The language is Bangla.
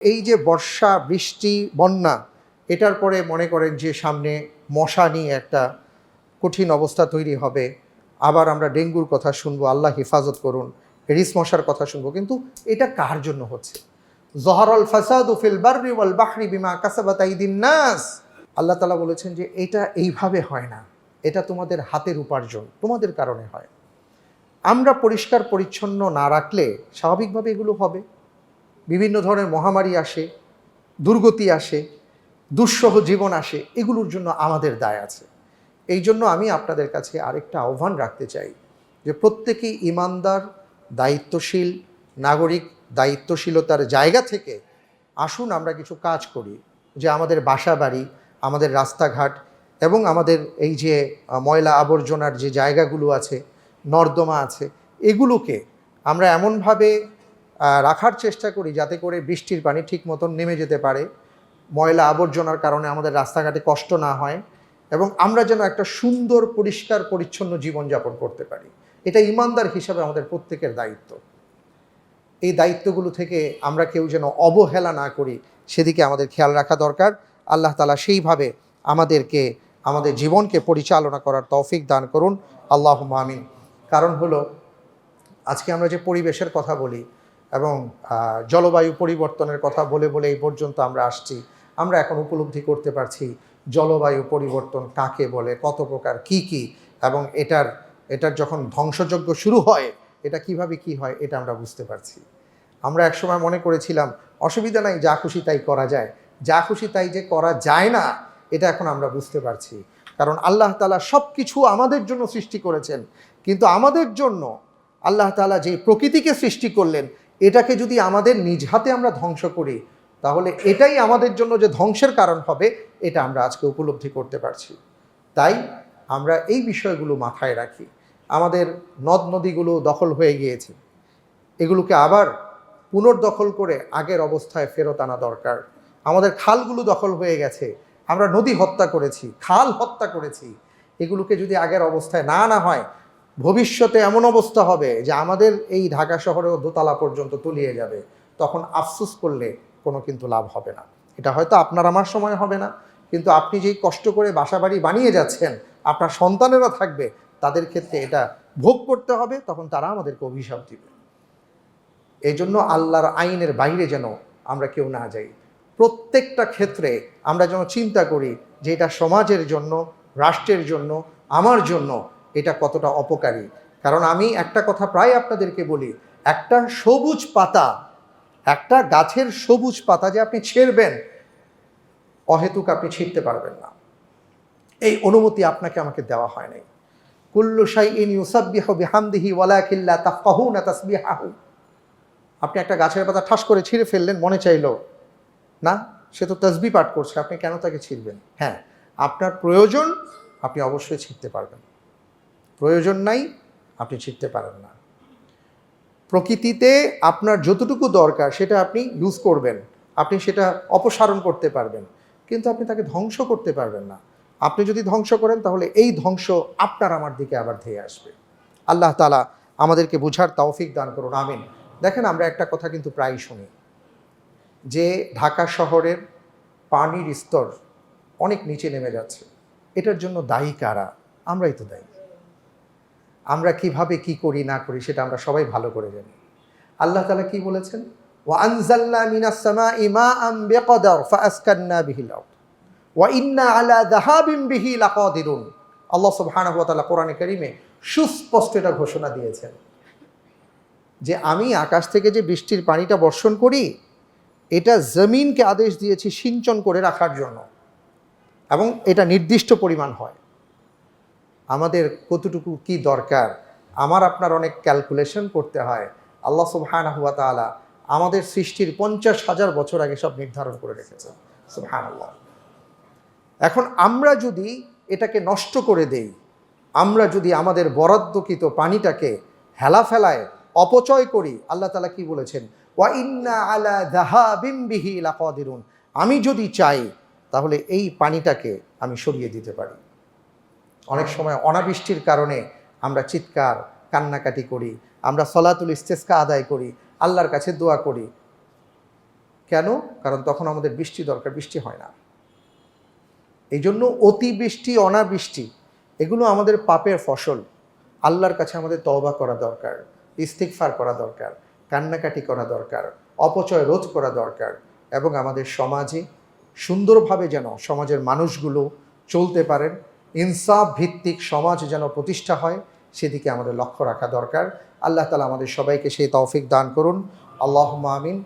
এই যে বর্ষা, বৃষ্টি, বন্যা, এটার পরে মনে করেন যে সামনে মশা নিয়ে একটা কঠিন অবস্থা তৈরি হবে। আবার আমরা ডেঙ্গুর কথা শুনব, আল্লাহ হেফাজত করুন, রিস মশার কথা শুনব। কিন্তু এটা কার জন্য হচ্ছে? জহরল ফাসাদ ফিল বাররি ওয়াল বাহরি বিমা কাসাবাত আইদিন নাস। আল্লাহ তালা বলেছেন যে এটা এইভাবে হয় না। এটা তোমাদের হাতের উপার্জন, তোমাদের কারণে হয়। আমরা পরিষ্কার, পরিচ্ছন্ন না রাখলে স্বাভাবিকভাবে এগুলো হবে। বিভিন্ন ধরনের মহামারী আসে, দুর্গতি আসে, দুঃসহ জীবন আসে, এগুলোর জন্য আমাদের দায় আছে। এই জন্য আমি আপনাদের কাছে আরেকটা আহ্বান রাখতে চাই যে প্রত্যেকেই ইমানদার, দায়িত্বশীল, নাগরিক, দায়িত্বশীলতার জায়গা থেকে আসুন আমরা কিছু কাজ করি, যে আমাদের বাসা বাড়ি আমাদের রাস্তাঘাট এবং আমাদের এই যে ময়লা আবর্জনার যে জায়গাগুলো আছে, নর্দমা আছে, এগুলোকে আমরা এমনভাবে রাখার চেষ্টা করি যাতে করে বৃষ্টির পানি ঠিক মতন নেমে যেতে পারে, ময়লা আবর্জনার কারণে আমাদের রাস্তাঘাটে কষ্ট না হয় এবং আমরা যেন একটা সুন্দর, পরিষ্কার, পরিচ্ছন্ন জীবনযাপন করতে পারি। এটা ইমানদার হিসাবে আমাদের প্রত্যেকের দায়িত্ব। এই দায়িত্বগুলো থেকে আমরা কেউ যেন অবহেলা না করি, সেদিকে আমাদের খেয়াল রাখা দরকার। আল্লাহ তালা সেইভাবে আমাদেরকে, আমাদের জীবনকে পরিচালনা করার তৌফিক দান করুন। আল্লাহ মামিন কারণ হলো, আজকে আমরা যে পরিবেশের কথা বলি এবং জলবায়ু পরিবর্তনের কথা বলে বলে এই পর্যন্ত আমরা আসছি। আমরা এখন উপলব্ধি করতে পারছি জলবায়ু পরিবর্তন কাকে বলে, কত প্রকার, কি কি, এবং এটার এটার যখন ধ্বংসযজ্ঞ শুরু হয়, এটা কীভাবে কি হয়, এটা আমরা বুঝতে পারছি। আমরা একসময় মনে করেছিলাম, অসুবিধা নাই, যা খুশি তাই করা যায়। যা খুশি তাই যে করা যায় না, এটা এখন আমরা বুঝতে পারছি। কারণ আল্লাহ তালা সব কিছু আমাদের জন্য সৃষ্টি করেছেন। কিন্তু আমাদের জন্য আল্লাহ তালা যে প্রকৃতিকে সৃষ্টি করলেন এটাকে যদি আমাদের নিজ হাতে আমরা ধ্বংস করি, তাহলে এটাই আমাদের জন্য যে ধ্বংসের কারণ হবে, এটা আমরা আজকে উপলব্ধি করতে পারছি। তাই আমরা এই বিষয়গুলো মাথায় রাখি। আমাদের নদ নদীগুলো দখল হয়ে গিয়েছে। এগুলোকে আবার পুনর্দখল করে আগের অবস্থায় ফেরত আনা দরকার। আমাদের খালগুলো দখল হয়ে গেছে। আমরা নদী হত্যা করেছি, খাল হত্যা করেছি। এগুলোকে যদি আগের অবস্থায় না আনা হয় ভবিষ্যতে এমন অবস্থা হবে যে আমাদের এই ঢাকা শহরেও দোতলা পর্যন্ত তলিয়ে যাবে, তখন আফসোস করলে কোনো কিন্তু লাভ হবে না। এটা হয়তো আপনার আমার সময় হবে না, কিন্তু আপনি যেই কষ্ট করে বাসাবাড়ি বানিয়ে যাচ্ছেন, আপনার সন্তানেরা থাকবে, তাদের ক্ষেত্রে এটা ভোগ করতে হবে, তখন তারা আমাদেরকে অভিশাপ দিবে। এই জন্য আল্লাহর আইনের বাইরে যেন আমরা কেউ না যাই। প্রত্যেকটা ক্ষেত্রে আমরা যেন চিন্তা করি যে এটা সমাজের জন্য, রাষ্ট্রের জন্য, আমার জন্য এটা কতটা অপকারী। কারণ আমি একটা কথা প্রায় আপনাদেরকে বলি, একটা সবুজ পাতা, একটা গাছের সবুজ পাতা যে আপনি ছেড়বেন, অহেতুক আপনি ছিঁড়তে পারবেন না। এই অনুমতি আপনাকে আমাকে দেওয়া হয় নাই। কুল্লু শাই ইন ইউসাব্বিহ বিহামদিহি ওয়ালাকিল্লা তাফকাহুনা তাসবিহাহু। আপনি একটা গাছের পাতা ঠাস করে ছিঁড়ে ফেললেন, মনে চাইলো, না, সে তো তসবি পাঠ করছে, আপনি কেন তাকে ছিঁড়বেন? হ্যাঁ আপনার প্রয়োজন, আপনি অবশ্যই ছিঁড়তে পারবেন। প্রয়োজন নাই, আপনি ছিঁড়তে পারেন না। প্রকৃতিতে আপনার যতটুকু দরকার সেটা আপনি ইউজ করবেন, আপনি সেটা অপসারণ করতে পারবেন, কিন্তু আপনি তাকে ধ্বংস করতে পারবেন না। আপনি যদি ধ্বংস করেন, তাহলে এই ধ্বংস আপনার আমার দিকে আবার ধেয়ে আসবে। আল্লাহ তালা আমাদেরকে বুঝার তৌফিক দান করুন, আমিন। দেখেন, আমরা একটা কথা কিন্তু প্রায় শুনি, যে ঢাকা শহরের পানির স্তর অনেক নিচে নেমে যাচ্ছে। এটার জন্য দায়ী কারা? আমরাই তো দায়ী। আমরা কীভাবে কি করি, না করি, সেটা আমরা সবাই ভালো করে জানি। আল্লাহ তালা কি বলেছেন? ওয়া আনজালনা মিনাস সামাই মাআন বিকদার ফাআসকান্না বিহিল ওয়া ইন্না আলা যাহাবিন বিহি লাকাদিরুন। আল্লাহ সুবহানাহু ওয়া তাআলা কোরআনে কারীমে সুস্পষ্ট এটা ঘোষণা দিয়েছেন। যে আমি আকাশ থেকে যে বৃষ্টির পানিটা বর্ষণ করি, এটা জমিনকে আদেশ দিয়েছি সিঞ্চন করে রাখার জন্য। এবং এটা নির্দিষ্ট পরিমাণ হয়। আমাদের কতটুকু কি দরকার? আমার আপনার অনেক ক্যালকুলেশন করতে হয়। আল্লাহ সুবহানাহু ওয়া তাআলা আমাদের সৃষ্টির পঞ্চাশ হাজার বছর আগে সব নির্ধারণ করে রেখেছেন। সুবহানাল্লাহ। এখন আমরা যদি এটাকে নষ্ট করে দেই, আমরা যদি আমাদের বরাদ্দকৃত পানিটাকে হেলা ফেলায় অপচয় করি, আল্লাহ তালা কি বলেছেন? ওয়া ইন্না আলা যাহাবিন বিহি লাকাদিরুন। আমি যদি চাই, তাহলে এই পানিটাকে আমি সরিয়ে দিতে পারি। অনেক সময় অনাবৃষ্টির কারণে আমরা চিৎকার, কান্নাকাটি করি, আমরা সলাতুল ইস্তেস্কা আদায় করি, আল্লাহর কাছে দোয়া করি। কেন? কারণ তখন আমাদের বৃষ্টি দরকার, বৃষ্টি হয় না। এই জন্য অতিবৃষ্টি, অনাবৃষ্টি, এগুলো আমাদের পাপের ফসল। আল্লাহর কাছে আমাদের তওবা করা দরকার ইস্তিকফার করা দরকার, কান্নাকাটি করা দরকার, অপচয় রোধ করা দরকার এবং আমাদের সমাজে সুন্দরভাবে যেন সমাজের মানুষগুলো চলতে পারেন। ইনসাফ ভিত্তিক সমাজ যেন প্রতিষ্ঠা হয়, সেদিকে আমাদের লক্ষ্য রাখা দরকার। আল্লাহ তালা আমাদের সবাইকে সেই তৌফিক দান করুন। আল্লাহ আমিন।